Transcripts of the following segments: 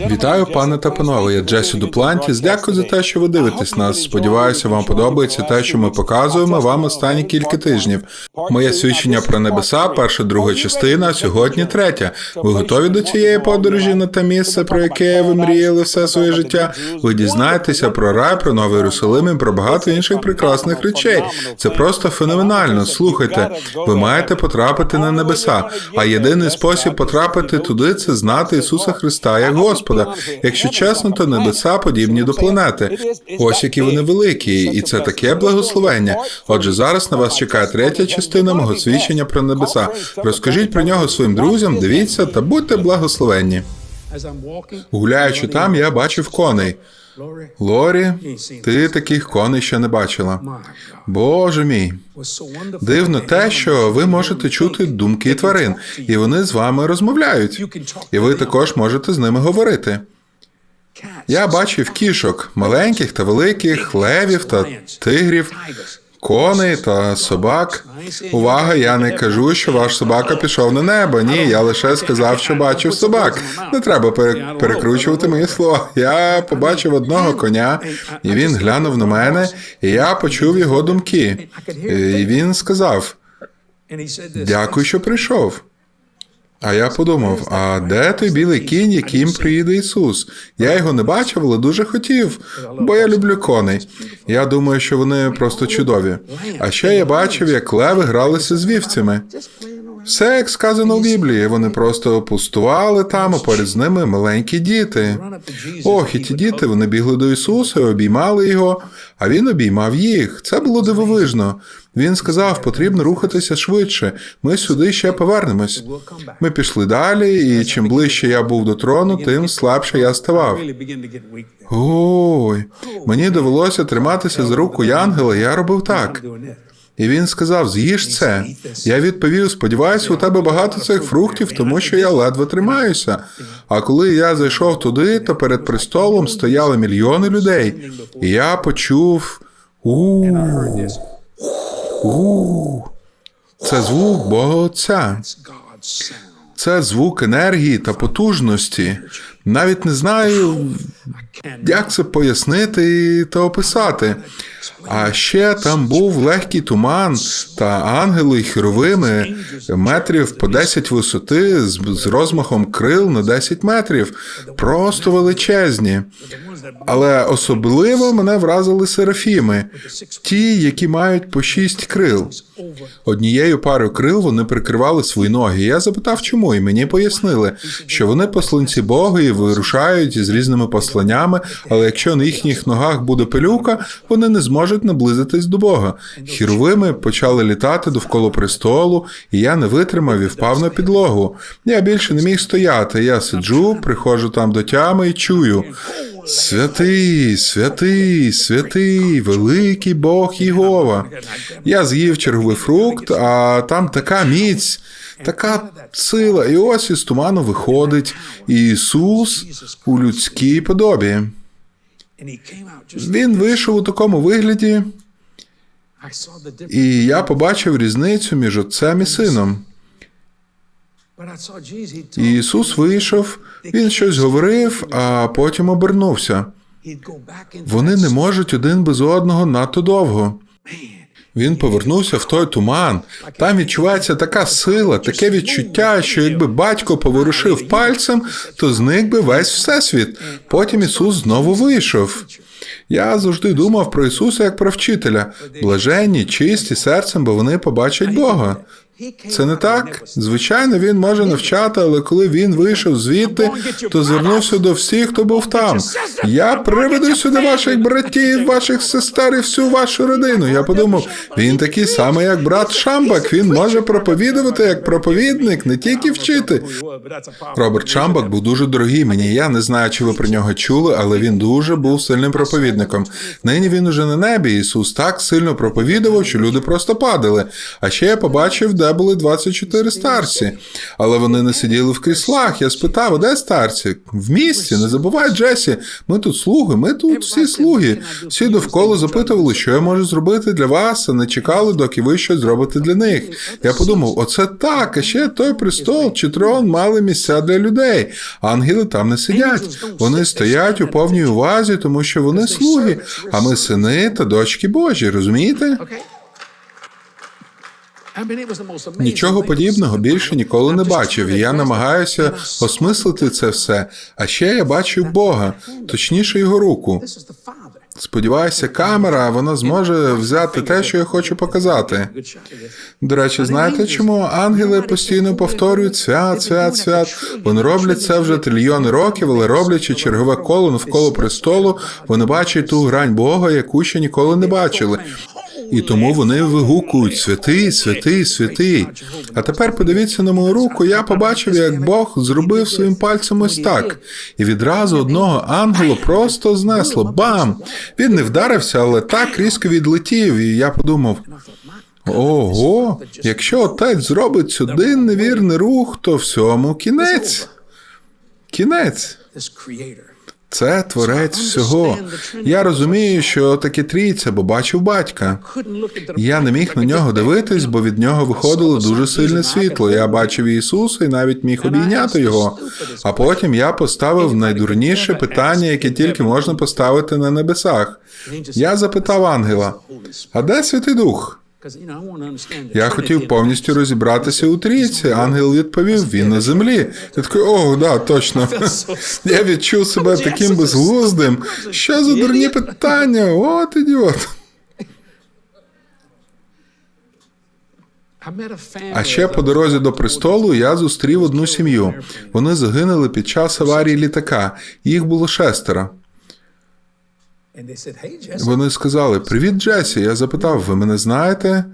Вітаю, пане та панове. Я Джесі Дуплантіс. Дякую за те, що ви дивитесь нас. Сподіваюся, вам подобається те, що ми показуємо вам останні кілька тижнів. Моє свідчення про небеса, перша друга частина, сьогодні третя. Ви готові до цієї подорожі на те місце, про яке ви мріяли все своє життя? Ви дізнаєтеся про рай, про новий Єрусалим і про багато інших прекрасних речей. Це просто феноменально. Слухайте, ви маєте потрапити на небеса. А єдиний спосіб потрапити туди це знати Ісуса Христа як Господа. Якщо чесно, то небеса подібні до планети. Ось які вони великі, і це таке благословення. Отже, зараз на вас чекає третя частина мого свідчення про небеса. Розкажіть про нього своїм друзям, дивіться та будьте благословенні. Гуляючи там, я бачив коней. Лорі, ти таких коней ще не бачила. Боже мій. Дивно те, що ви можете чути думки тварин, і вони з вами розмовляють. І ви також можете з ними говорити. Я бачив кішок, маленьких та великих, левів та тигрів, коней та собак. Увага, я не кажу, що ваш собака пішов на небо. Ні, я лише сказав, що бачив собак. Не треба пере- перекручувати мої слова. Я побачив одного коня, і він глянув на мене, і я почув його думки. І він сказав: Дякую, що прийшов. А я подумав: а де той білий кінь, яким приїде Ісус? Я його не бачив, але дуже хотів, бо я люблю коней. Я думаю, що вони просто чудові. А ще я бачив, як леви гралися з вівцями. Все як сказано в Біблії. Вони просто пустували там, а поряд з ними маленькі діти. Ох, і ті діти вони бігли до Ісуса обіймали його, а він обіймав їх. Це було дивовижно. Він сказав, потрібно рухатися швидше. Ми сюди ще повернемось. Ми пішли далі, і чим ближче я був до трону, тим слабше я ставав. Ой, мені довелося триматися за руку Янгела, я робив так. І він сказав: з'їж це. Я відповів: сподіваюся, у тебе багато цих фруктів, тому що я ледве тримаюся. А коли я зайшов туди, то перед престолом стояли мільйони людей, і я почув у у це звук Бога Отця. Це звук енергії та потужності. Навіть не знаю, як це пояснити та описати. А ще там був легкий туман та ангели й херовими метрів по 10 висоти з, з розмахом крил на 10 метрів. Просто величезні. Але особливо мене вразили серафіми, ті, які мають по шість крил. Однією парою крил вони прикривали свої ноги. Я запитав, чому, і мені пояснили, що вони посланці Бога і вирушають з різними посланнями, але якщо на їхніх ногах буде пилюка, вони не зможуть наблизитись до Бога. Хіровими почали літати довкола престолу, і я не витримав і впав на підлогу. Я більше не міг стояти. Я сиджу, приходжу там до тями і чую. Святий, святий, святий, великий Бог Єгова. Я з'їв черговий фрукт, а там така міць, така сила. І ось із туману виходить Ісус у людській подобі. Він вийшов у такому вигляді, і я побачив різницю між отцем і сином. Ісус вийшов, він щось говорив, а потім обернувся. Вони не можуть один без одного надто довго. Він повернувся в той туман. Там відчувається така сила, таке відчуття, що якби батько поворушив пальцем, то зник би весь всесвіт. Потім Ісус знову вийшов. Я завжди думав про Ісуса як про вчителя, блаженні, чисті серцем, бо вони побачать Бога. Це не так. Звичайно, він може навчати, але коли він вийшов звідти, то звернувся до всіх, хто був там. Я приведу сюди ваших братів, ваших сестер і всю вашу родину. Я подумав, він такий самий, як брат Шамбак. Він може проповідувати як проповідник, не тільки вчити. Роберт Шамбак був дуже дорогий мені. Я не знаю, чи ви про нього чули, але він дуже був сильним проповідником. Нині він уже на небі. Ісус так сильно проповідував, що люди просто падали. А ще я побачив, де були 24 старці. Але вони не сиділи в кріслах. Я спитав, де старці? В місті, не забувай, Джесі. Ми тут слуги, ми тут всі слуги. Всі довкола запитували, що я можу зробити для вас, а не чекали, доки ви щось зробите для них. Я подумав, оце так, а ще той престол чи трон мали місця для людей. Ангели там не сидять. Вони стоять у повній увазі, тому що вони слуги, а ми сини та дочки Божі, розумієте? Нічого подібного більше ніколи не бачив, і я намагаюся осмислити це все. А ще я бачив Бога, точніше його руку. Сподіваюся, камера вона зможе взяти те, що я хочу показати. До речі, знаєте чому ангели постійно повторюють свят, свят, свят? Вони роблять це вже трильйони років, але роблячи чергове коло навколо престолу, вони бачать ту грань Бога, яку ще ніколи не бачили. І тому вони вигукують святий, святий, святий. А тепер подивіться на мою руку. Я побачив, як Бог зробив своїм пальцем ось так, і відразу одного ангела просто знесло. Бам! Він не вдарився, але так різко відлетів. І я подумав: ого, якщо отець зробить один невірний рух, то всьому кінець. Кінець. Це творець всього. Я розумію, що таке трійця, бо бачив батька. Я не міг на нього дивитись, бо від нього виходило дуже сильне світло. Я бачив Ісуса і навіть міг обійняти його. А потім я поставив найдурніше питання, яке тільки можна поставити на небесах. Я запитав ангела: а де Святий Дух? Я хотів повністю розібратися у трійці. Ангел відповів: він на землі. Я такий, о, да, точно. Я відчув себе таким безглуздим. Що за дурні питання? От ідіот. А ще по дорозі до престолу я зустрів одну сім'ю. Вони загинули під час аварії літака. Їх було шестеро. Вони сказали: Привіт, Джесі. Я запитав, ви мене знаєте?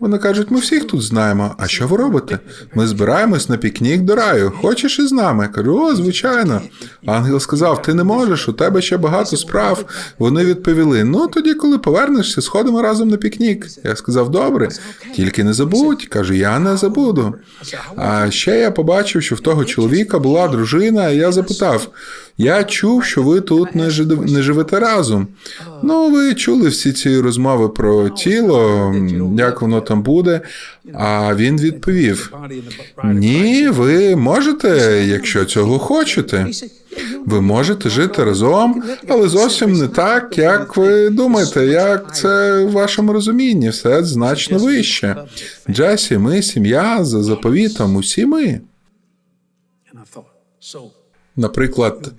Вони кажуть, ми всіх тут знаємо. А що ви робите? Ми збираємось на пікнік до раю. Хочеш із нами? Кажу, о, звичайно. Ангел сказав: ти не можеш, у тебе ще багато справ. Вони відповіли: ну тоді, коли повернешся, сходимо разом на пікнік. Я сказав, добре, тільки не забудь. Каже, я не забуду. А ще я побачив, що в того чоловіка була дружина, і я запитав: я чув, що ви тут не не живете разом. Ну, ви чули всі ці розмови про тіло, як воно там буде. А він відповів: Ні, ви можете, якщо цього хочете. Ви можете жити разом, але зовсім не так, як ви думаєте, як це в вашому розумінні, все значно вище. Джесі, ми сім'я за заповітом, усі ми. Наприклад,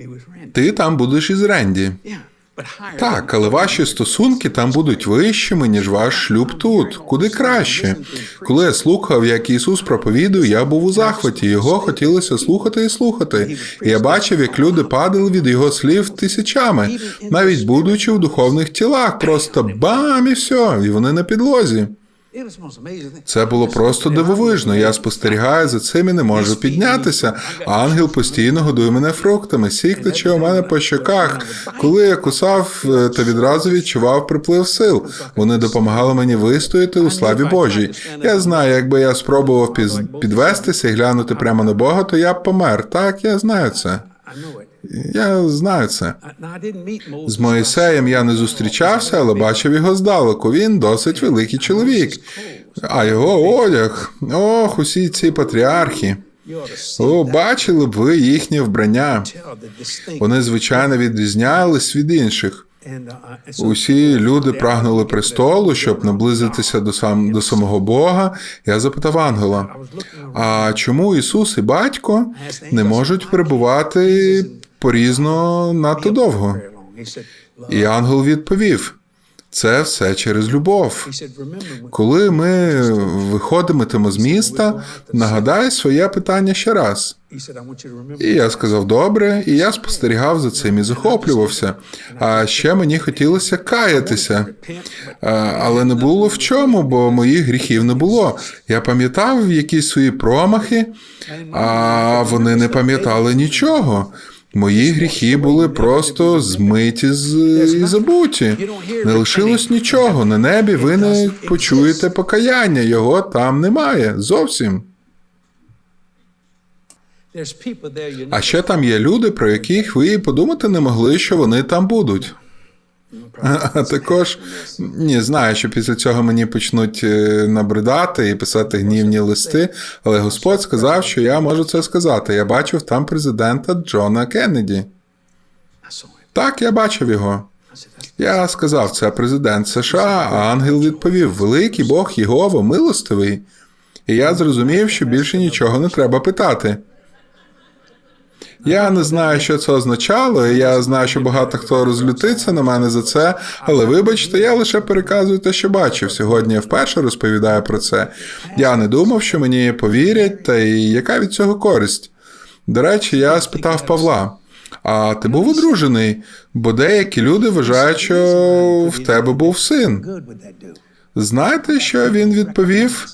ти там будеш із Ренді. Так, але ваші стосунки там будуть вищими, ніж ваш шлюб тут. Куди краще. Коли я слухав, як Ісус проповідує, я був у захваті. Його хотілося слухати і слухати. І я бачив, як люди падали від його слів тисячами, навіть будучи в духовних тілах. Просто бам і все, і вони на підлозі. Це було просто дивовижно. Я спостерігаю за цим і не можу піднятися. Ангел постійно годує мене фруктами. Сік тече у мене по щоках. Коли я кусав, е, то відразу відчував приплив сил. Вони допомагали мені вистояти у славі Божій. Я знаю, якби я спробував підвестися і глянути прямо на Бога, то я б помер. Так, я знаю це. Я знаю це. З Моїсеєм я не зустрічався, але бачив його здалеку. Він досить великий чоловік. А його одяг. Ох, усі ці патріархи. О, бачили б ви їхнє вбрання. Вони, звичайно, відрізнялись від інших. Усі люди прагнули престолу, щоб наблизитися до сам до самого Бога. Я запитав ангела: а чому Ісус і батько не можуть перебувати порізно надто довго? І ангел відповів: це все через любов. Коли ми виходитимемо з міста, нагадай своє питання ще раз. І я сказав добре, і я спостерігав за цим і захоплювався. А ще мені хотілося каятися, але не було в чому, бо моїх гріхів не було. Я пам'ятав якісь свої промахи, а вони не пам'ятали нічого. Мої гріхи були просто змиті з і забуті. Не лишилось нічого. На небі ви не почуєте покаяння. Його там немає. Зовсім. А ще там є люди, про яких ви подумати не могли, що вони там будуть. А також ні, знаю, що після цього мені почнуть е, набридати і писати гнівні листи, але Господь сказав, що я можу це сказати. Я бачив там президента Джона Кеннеді. Так, я бачив його. Я сказав, це президент США, а ангел відповів: Великий Бог Єгова, милостивий. І я зрозумів, що більше нічого не треба питати. Я не знаю, що це означало, і я знаю, що багато хто розлютиться на мене за це, але вибачте, я лише переказую те, що бачив. Сьогодні я вперше розповідаю про це. Я не думав, що мені повірять, та й яка від цього користь. До речі, я спитав Павла. А ти був одружений? Бо деякі люди вважають, що в тебе був син. Знаєте, що він відповів?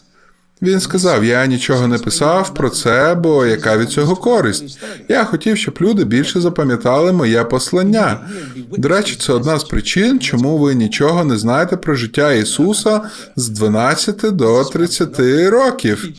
Він сказав: Я нічого не писав про це, бо яка від цього користь? Я хотів, щоб люди більше запам'ятали моє послання. До речі, це одна з причин, чому ви нічого не знаєте про життя Ісуса з 12 до 30 років.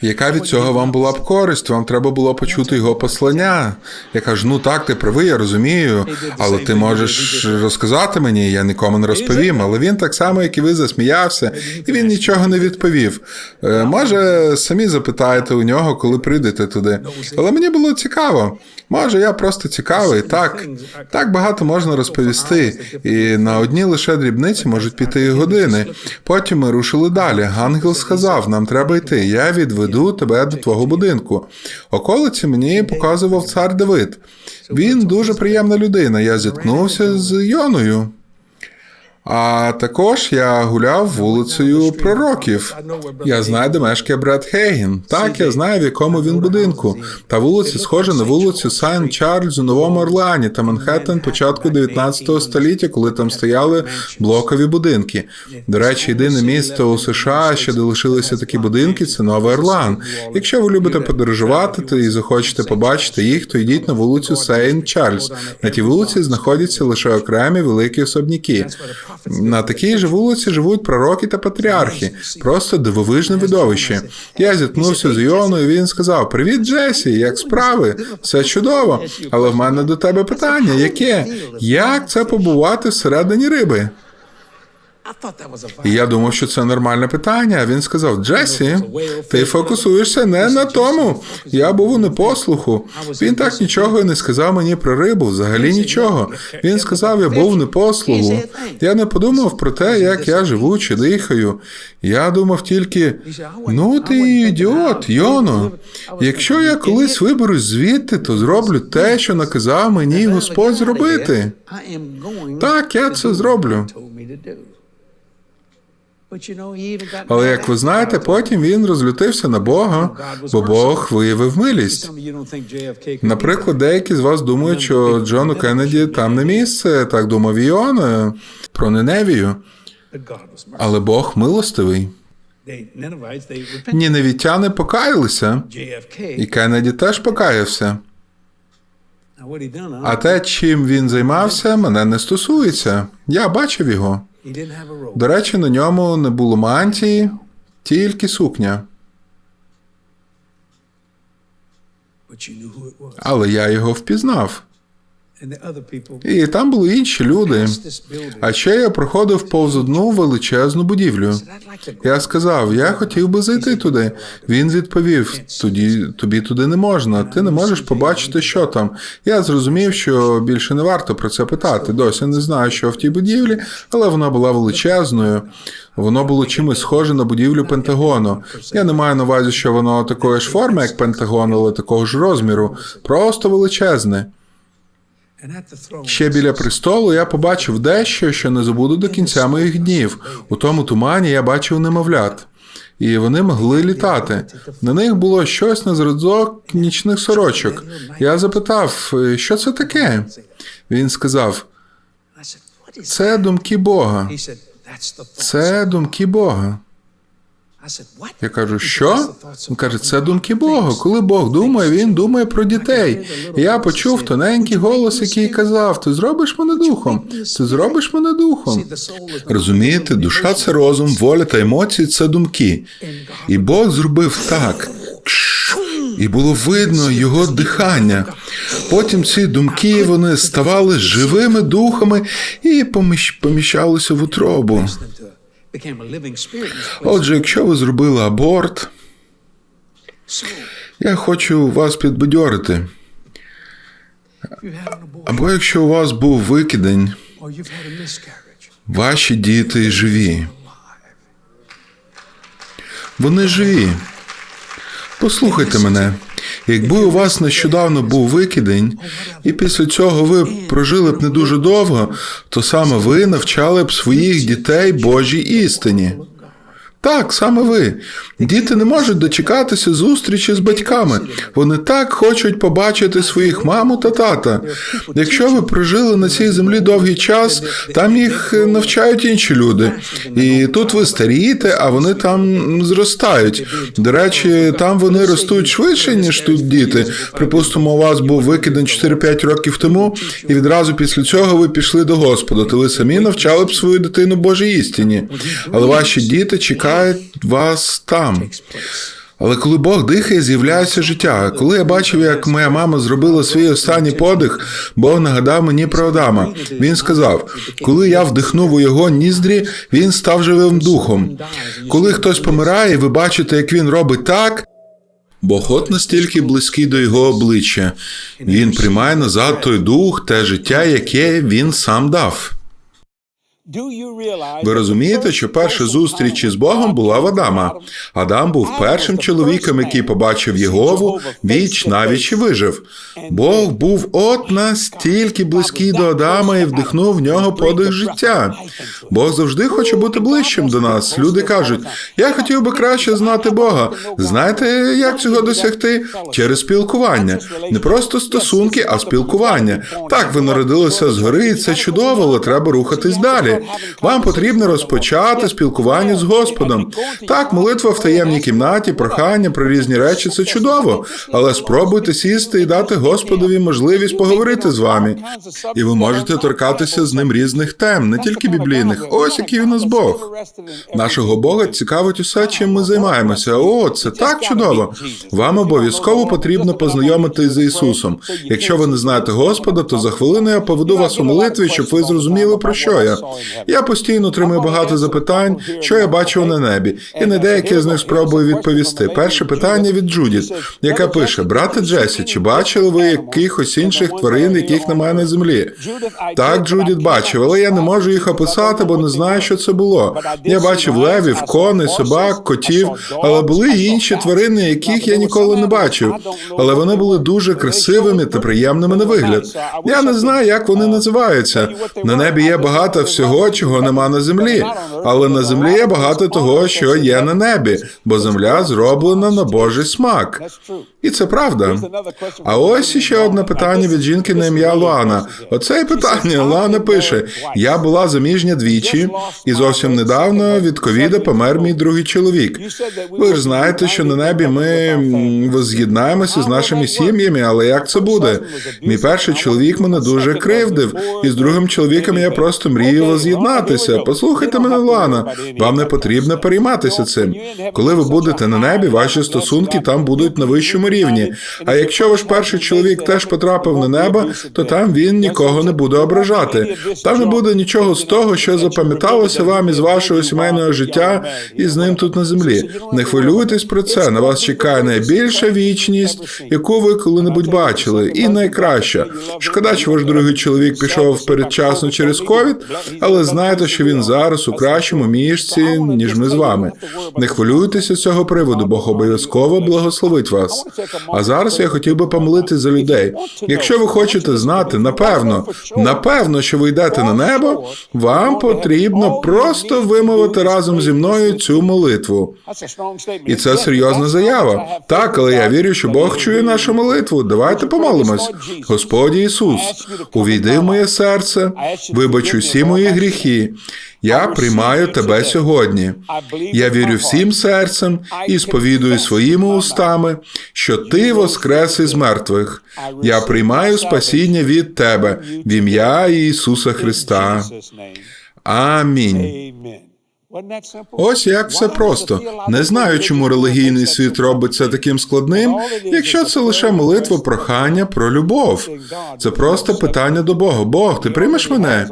Яка від цього вам була б користь? Вам треба було почути його послання. Я кажу, ну так, ти правий, я розумію, але ти можеш розказати мені, я нікому не розповім. Але він так само, як і ви, засміявся, і він нічого не відповів. Е, Може, самі запитаєте у нього, коли прийдете туди. Але мені було цікаво. Може, я просто цікавий. Так, так багато можна розповісти, і на одні лише дрібниці можуть піти і години. Потім ми рушили далі. Ангел сказав: нам треба йти. Я відведу тебе до твого будинку. Околиці мені показував цар Давид. Він дуже приємна людина. Я зіткнувся з Йоною. А також я гуляв вулицею пророків. Я знаю, де мешкає Бред Хейген. Так, я знаю, в якому він будинку. Та вулиця схожа на вулицю Сайн Чарльз у Новому Орлеані та Манхеттен початку 19 століття, коли там стояли блокові будинки. До речі, єдине місто у США, що де такі будинки, це Новий Орлеан. Якщо ви любите подорожувати то і захочете побачити їх, то йдіть на вулицю Сейнт Чарльз. На тій вулиці знаходяться лише окремі великі особняки. На такій же вулиці живуть пророки та патріархи. Просто дивовижне видовище. Я зіткнувся з Йоною, і він сказав: Привіт, Джесі, як справи? Все чудово. Але в мене до тебе питання: яке? Як це побувати всередині риби? І я думав, що це нормальне питання. Він сказав: Джесі, ти фокусуєшся не на тому. Я був у непослуху. Він так нічого і не сказав мені про рибу, взагалі нічого. Він сказав, я був у непослуху. Я не подумав про те, як я живу чи дихаю. Я думав тільки: ну ти ідіот, Йоно. Якщо я колись виберусь звідти, то зроблю те, що наказав мені Господь зробити. Так, я це зроблю. Але як ви знаєте, потім він розлютився на Бога, бо Бог виявив милість. Наприклад, деякі з вас думають, що Джону Кеннеді там не місце, так думав і Іона про Неневію. Але Бог милостивий. Ніневітяни покаялися, і Кеннеді теж покаявся. А те, чим він займався, мене не стосується. Я бачив його. До речі, на ньому не було мантії, тільки сукня. Але я його впізнав. І там були інші люди. А ще я проходив повз одну величезну будівлю. Я сказав, я хотів би зайти туди. Він відповів: тоді тобі туди не можна. Ти не можеш побачити, що там. Я зрозумів, що більше не варто про це питати. Досі не знаю, що в тій будівлі, але вона була величезною. Воно було чимось схоже на будівлю Пентагону. Я не маю на увазі, що воно такої ж форми, як Пентагон, але такого ж розміру. Просто величезне. Ще біля престолу я побачив дещо, що не забуду до кінця моїх днів. У тому тумані я бачив немовлят. І вони могли літати. На них було щось на зразок нічних сорочок. Я запитав, що це таке? Він сказав: це думки Бога. Це думки Бога. Я кажу, що? Він каже, це думки Бога. Коли Бог думає, він думає про дітей. І я почув тоненький голос, який казав: Ти зробиш мене духом, ти зробиш мене духом. Розумієте, душа це розум, воля та емоції це думки. І Бог зробив так. І було видно його дихання. Потім ці думки вони ставали живими духами і поміщ- поміщалися в утробу. Отже, якщо ви зробили аборт, я хочу вас підбадьорити. Або якщо у вас був викидень, ваші діти живі. Вони живі. Послухайте мене. Якби у вас нещодавно був викидень, і після цього ви прожили б не дуже довго, то саме ви навчали б своїх дітей Божій істині. Так, саме ви. Діти не можуть дочекатися зустрічі з батьками. Вони так хочуть побачити своїх маму та тата. Якщо ви прожили на цій землі довгий час, там їх е, навчають інші люди. І тут ви старієте, а вони там зростають. До речі, там вони ростуть швидше, ніж тут діти. Припустимо, у вас був викидень 4-5 років тому, і відразу після цього ви пішли до Господа, то ви самі навчали б свою дитину Божій істині. Але ваші діти чекають вас там. Але коли Бог дихає, з'являється життя. Коли я бачив, як моя мама зробила свій останній подих, Бог нагадав мені про Адама. Він сказав: коли я вдихнув у його ніздрі, він став живим духом. Коли хтось помирає, ви бачите, як він робить так. Бог от настільки близький до його обличчя. Він приймає назад той дух, те життя, яке він сам дав. Ви розумієте, що перша зустріч із Богом була в Адама. Адам був першим чоловіком, який побачив Єгову, віч навіч і вижив. Бог був от настільки близький до Адама і вдихнув в нього подих життя. Бог завжди хоче бути ближчим до нас. Люди кажуть: я хотів би краще знати Бога. Знаєте, як цього досягти? Через спілкування. Не просто стосунки, а спілкування. Так, ви народилися згори, і це чудово, але треба рухатись далі. Вам потрібно розпочати спілкування з Господом. Так, молитва в таємній кімнаті, прохання про різні речі це чудово, але спробуйте сісти і дати Господові можливість поговорити з вами. І ви можете торкатися з ним різних тем, не тільки біблійних. Ось який у нас Бог. Нашого Бога цікавить усе, чим ми займаємося. О, це так чудово. Вам обов'язково потрібно познайомитись з Ісусом. Якщо ви не знаєте Господа, то за хвилину я поведу вас у молитві, щоб ви зрозуміли про що я. Я постійно отримую багато запитань, що я бачив на небі, і на деякі з них спробую відповісти. Перше питання від Джудіт, яка пише: Брате Джесі, чи бачили ви якихось інших тварин, яких немає на землі? Так, Джудіт бачив, але я не можу їх описати, бо не знаю, що це було. Я бачив левів, коней, собак, котів, але були й інші тварини, яких я ніколи не бачив. Але вони були дуже красивими та приємними на вигляд. Я не знаю, як вони називаються. На небі є багато всього, чого нема на землі. Але на землі є багато того, що є на небі, бо земля зроблена на Божий смак. І це правда. А ось іще одне питання від жінки на ім'я Лана. Оце питання Лана пише: я була заміжня двічі, і зовсім недавно від ковіда помер мій другий чоловік. Ви ж знаєте, що на небі ми воз'єднаємося з нашими сім'ями, але як це буде? Мій перший чоловік мене дуже кривдив, і з другим чоловіком я просто мрію воз'єднатися. Послухайте мене, Лана. Вам не потрібно перейматися цим. Коли ви будете на небі, ваші стосунки там будуть на вищому рівні. А якщо ваш перший чоловік теж потрапив на небо, то там він нікого не буде ображати. Там не буде нічого з того, що запам'яталося вам із вашого сімейного життя і з ним тут на землі. Не хвилюйтесь про це. На вас чекає найбільша вічність, яку ви коли-небудь бачили, і найкраща. Шкода, що ваш другий чоловік пішов передчасно через ковід, але знайте, що він зараз у кращому місці, ніж ми з вами. Не хвилюйтеся з цього приводу, Бог обов'язково благословить вас. А зараз я хотів би помолити за людей. Якщо ви хочете знати, напевно, напевно, що ви йдете на небо, вам потрібно просто вимовити разом зі мною цю молитву. І це серйозна заява. Так, але я вірю, що Бог чує нашу молитву. Давайте помолимось. Господь Ісус, увійди в моє серце, вибач усі мої гріхи. Гріхи. Я приймаю тебе сьогодні. Я вірю всім серцем і сповідую своїми устами, що ти воскрес із мертвих. Я приймаю спасіння від тебе в ім'я Ісуса Христа. Амінь. Ось як все просто. Не знаю, чому релігійний світ робить це таким складним, якщо це лише молитва, прохання про любов. Це просто питання до Бога. Бог, ти приймеш мене?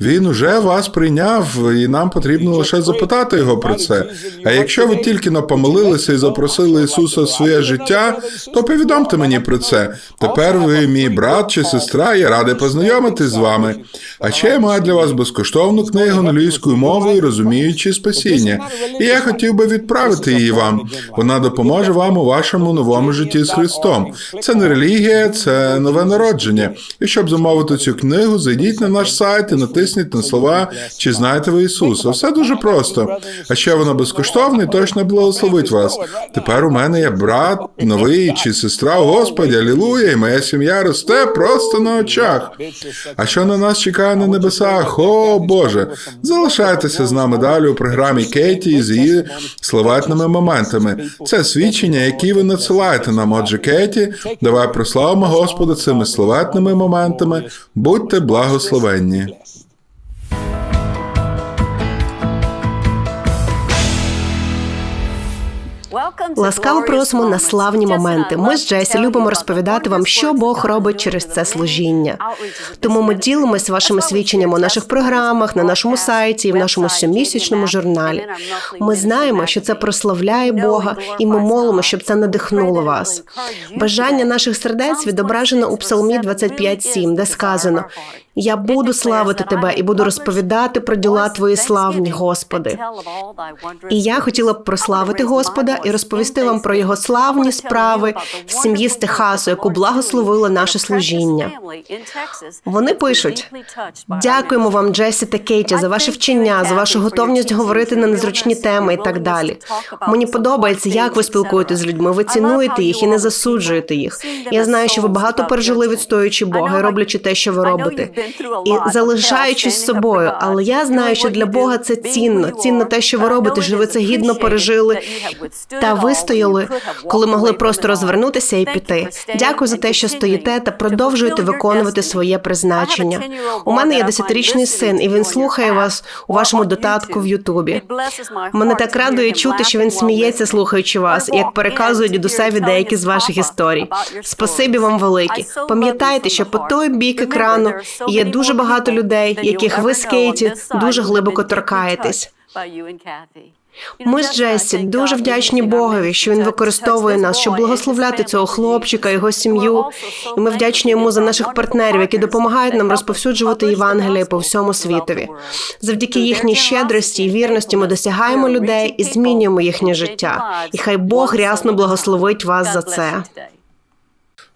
Він уже вас прийняв, і нам потрібно лише запитати його про це. А якщо ви тільки но помолилися і запросили Ісуса в своє життя, то повідомте мені про це. Тепер ви мій брат чи сестра, я радий познайомитись з вами. А ще я маю для вас безкоштовну книгу англійською мовою, розуміючи спасіння. І я хотів би відправити її вам. Вона допоможе вам у вашому новому житті з Христом. Це не релігія, це нове народження. І щоб замовити цю книгу, зайдіть на наш сайт і натисніть на слова, чи знаєте ви Ісуса. Все дуже просто. А ще вона безкоштовна і точно благословить вас. Тепер у мене є брат, новий чи сестра Господі, алілуя, і моя сім'я росте просто на очах. А що на нас чекає на небесах? О Боже, залишайтеся з нами далі у програмі Кейті з її словетними моментами. Це свідчення, які ви надсилаєте нам. Отже, Кейті, давай прославимо Господа цими словетними моментами. Будьте благословенні. Ласкаво просимо на славні моменти. Ми з Джесі любимо розповідати вам, що Бог робить через це служіння. Тому ми ділимось вашими свідченнями у наших програмах, на нашому сайті і в нашому щомісячному журналі. Ми знаємо, що це прославляє Бога, і ми молимо, щоб це надихнуло вас. Бажання наших сердець відображено у Псалмі 25.7, де сказано: Я буду славити тебе і буду розповідати про діла твої славні, Господи. І я хотіла б прославити Господа і розповісти вам про його славні справи в сім'ї з Техасу, яку благословило наше служіння. Вони пишуть: дякуємо вам, Джесі та Кейті, за ваше вчення, за вашу готовність говорити на незручні теми і так далі. Мені подобається, як ви спілкуєтесь з людьми. Ви цінуєте їх і не засуджуєте їх. Я знаю, що ви багато пережили, відстоюючи Бога і роблячи те, що ви робите, і залишаючись собою. Але я знаю, що для Бога це цінно. Цінно те, що ви робите, що ви це гідно пережили та вистояли, коли могли просто розвернутися і піти. Дякую за те, що стоїте та продовжуєте виконувати своє призначення. У мене є десятирічний син, і він слухає вас у вашому додатку в Ютубі. Мене так радує чути, що він сміється, слухаючи вас, як переказує дідусеві деякі з ваших історій. Спасибі вам велике. Пам'ятайте, що по той бік екрану є дуже багато людей, яких ви з Кейті дуже глибоко торкаєтесь. Ми з Джесі дуже вдячні Богові, що він використовує нас, щоб благословляти цього хлопчика, його сім'ю. І ми вдячні йому за наших партнерів, які допомагають нам розповсюджувати Євангеліє по всьому світові. Завдяки їхній щедрості і вірності ми досягаємо людей і змінюємо їхнє життя. І хай Бог рясно благословить вас за це.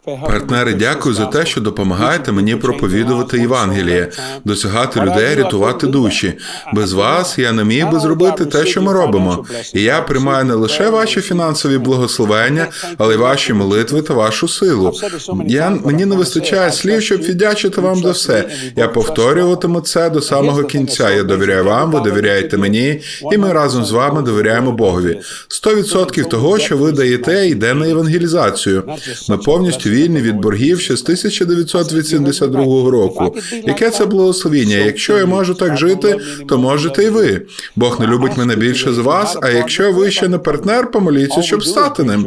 Партнери, дякую за те, що допомагаєте мені проповідувати Євангеліє, досягати людей, рятувати душі. Без вас я не міг би зробити те, що ми робимо. І я приймаю не лише ваші фінансові благословення, але й ваші молитви та вашу силу. Я мені не вистачає слів, щоб віддячити вам за все. Я повторюватиму це до самого кінця. Я довіряю вам, ви довіряєте мені, і ми разом з вами довіряємо Богові. 100% того, що ви даєте, йде на евангелізацію. Ми повністю вільні від боргів ще з 1982 року. Яке це благословіння? Якщо я можу так жити, то можете і ви. Бог не любить мене більше з вас. А якщо ви ще не партнер, помоліться, щоб стати ним.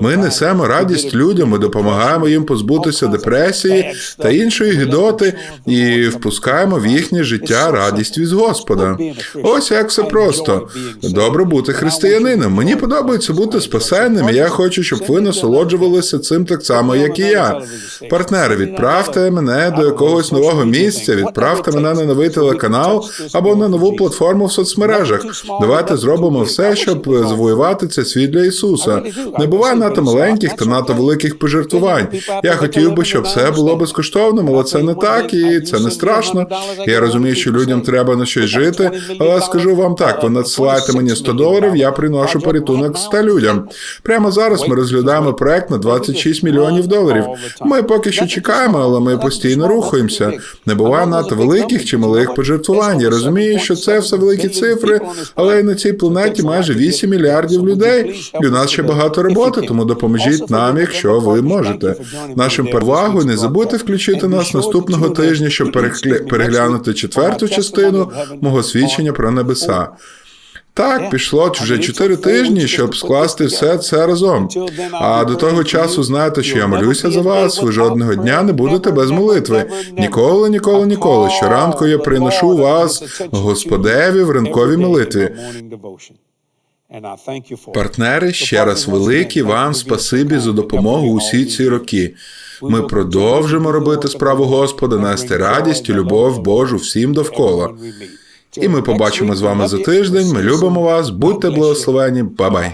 Ми несемо радість людям, ми допомагаємо їм позбутися депресії та іншої гідоти і впускаємо в їхнє життя радість від Господа. Ось як все просто. Добре бути християнином. Мені подобається бути спасенним. і Я хочу, щоб ви насолоджувалися цим так само, як і я. Партнери, відправте мене до якогось нового місця, відправте мене на новий телеканал або на нову платформу в соцмережах. Давайте зробимо все, щоб завоювати це світ для Ісуса. Не буває надто маленьких та надто великих пожертвувань. Я хотів би, щоб все було безкоштовним, але це не так, і це не страшно. Я розумію, що людям треба на щось жити, але скажу вам так: ви надсилаєте мені 100 доларів, я приношу порятунок 100 людям. Прямо зараз ми розглядаємо проект на 26 мільйонів доларів доларів. Ми поки що чекаємо, але ми постійно рухаємося. Не буває надто великих чи малих пожертвувань. Я розумію, що це все великі цифри, але на цій планеті майже 8 мільярдів людей, і у нас ще багато роботи, тому допоможіть нам, якщо ви можете. Нашим перевагою не забудьте включити нас наступного тижня, щоб переглянути четверту частину мого свідчення про небеса. Так, пішло вже чотири тижні, щоб скласти все це разом. А до того часу знаєте, що я молюся за вас. Ви жодного дня не будете без молитви. Ніколи, ніколи, ніколи. Щоранку я приношу вас Господеві в ранковій молитві. Партнери, ще раз великі вам спасибі за допомогу усі ці роки. Ми продовжимо робити справу Господа, нести радість і любов Божу всім довкола. І ми побачимо з вами за тиждень. Ми любимо вас. Будьте благословені. Ба-бай.